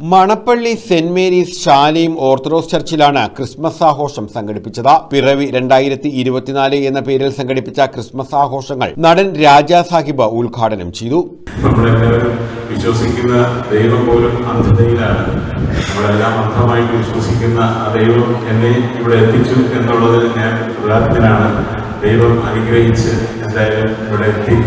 Manappally saint Mary's ശാലയും orthodox ചർച്ചിലാണ് Christmas ആഘോഷം സംഘടിപ്പിച്ചത്. പിറവി രണ്ടായിരത്തി ഇരുപത്തിനാല് എന്ന പേരിൽ സംഘടിപ്പിച്ച ക്രിസ്മസ് ആഘോഷങ്ങൾ നടൻ രാജാ സാഹിബ് ഉദ്ഘാടനം ചെയ്തു. വിശ്വസിക്കുന്ന ദൈവം പോലും അന്ധതയിലാണ്. നമ്മളെല്ലാം അന്ധമായിട്ട് വിശ്വസിക്കുന്ന ദൈവം എന്നെ ഇവിടെ എത്തിച്ചു എന്നുള്ളതിൽ ഞാൻ ഉദാഹരണത്തിനാണ് ദൈവം അനുഗ്രഹിച്ച് എന്തായാലും ഇവിടെ എത്തി.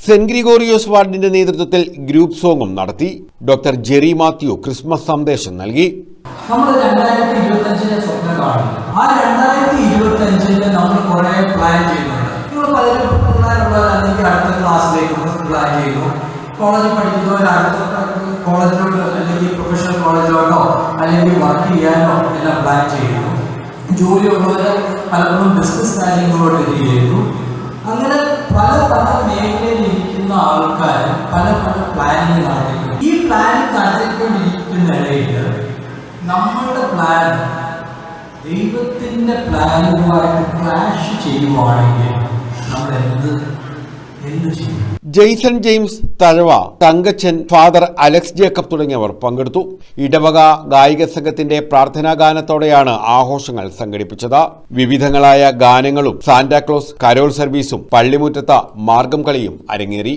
സെന്റ് ഗ്രിഗോറിയോസ് വാർഡിന്റെ നേതൃത്വത്തിൽ ഗ്രൂപ്പ് സോങ്ങും നടത്തി. ഡോക്ടർ ജെറി മാത്യു ക്രിസ്മസ് സന്ദേശം നൽകി. നമ്മൾ ആ പ്ലാൻ ചെയ്യുന്നുണ്ട് നിങ്ങൾ ക്ലാസ്സിലേക്ക് അല്ലെങ്കിൽ പ്രൊഫഷണൽ കോളേജിലോട്ടോ അല്ലെങ്കിൽ ജോലിയുള്ളവർ പലപ്പോഴും ബിസിനസ് കാര്യങ്ങളോട്ട് എത്തിയിരുന്നു അങ്ങനെ പല പല പ്ലാനിങ് നടത്തിക്കൊണ്ടിരിക്കുന്നിടയിൽ നമ്മളുടെ പ്ലാൻ ദൈവത്തിന്റെ പ്ലാനുമായിട്ട് ക്ലാഷ് ചെയ്യുവാണെങ്കിൽ നമ്മൾ എന്ത് എന്ത് ചെയ്യും? Jason James Thazhava Thankachan father Alex Jacob തുടങ്ങിയവർ പങ്കെടുത്തു. ഇടവക ഗായിക സംഘത്തിന്റെ പ്രാർത്ഥനാ ഗാനത്തോടെയാണ് ആഘോഷങ്ങൾ സംഘടിപ്പിച്ചത്. വിവിധങ്ങളായ ഗാനങ്ങളും സാന്റാക്ലോസ് കരോൾ സർവീസും പള്ളിമുറ്റത്ത മാർഗം കളിയും അരങ്ങേറി.